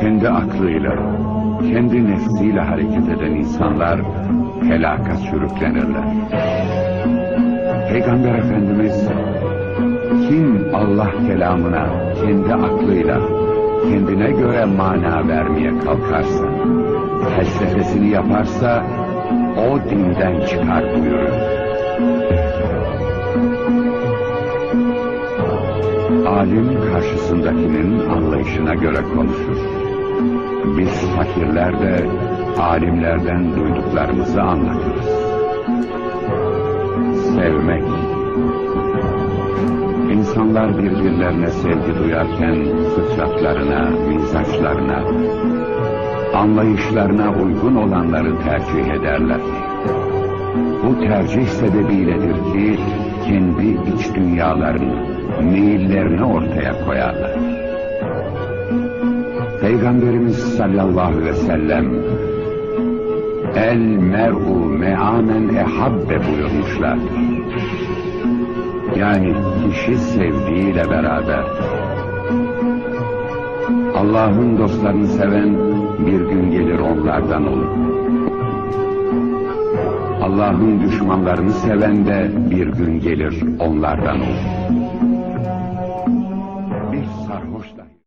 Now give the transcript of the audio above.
Kendi aklıyla, kendi nefsiyle hareket eden insanlar helaka sürüklenirler. Peygamber Efendimiz kim Allah kelamına kendi aklıyla kendine göre mana vermeye kalkarsa, felsefesini yaparsa o dinden çıkar buyurur. Alim karşısındakinin anlayışına göre konuşur. Biz fakirler de alimlerden duyduklarımızı anlatırız. Sevmek. İnsanlar birbirlerine sevgi duyarken fıtratlarına, mizaçlarına, anlayışlarına uygun olanları tercih ederler. Bu tercih sebebiyledir ki dünyalarını, meyillerini ortaya koyarlar. Peygamberimiz sallallahu aleyhi ve sellem El mer'u me'amen ehabbe buyurmuşlardır. Yani kişi sevdiğiyle beraber. Allah'ın dostlarını seven bir gün gelir onlardan olur. Allah'ın düşmanlarını seven de bir gün gelir onlardan olur.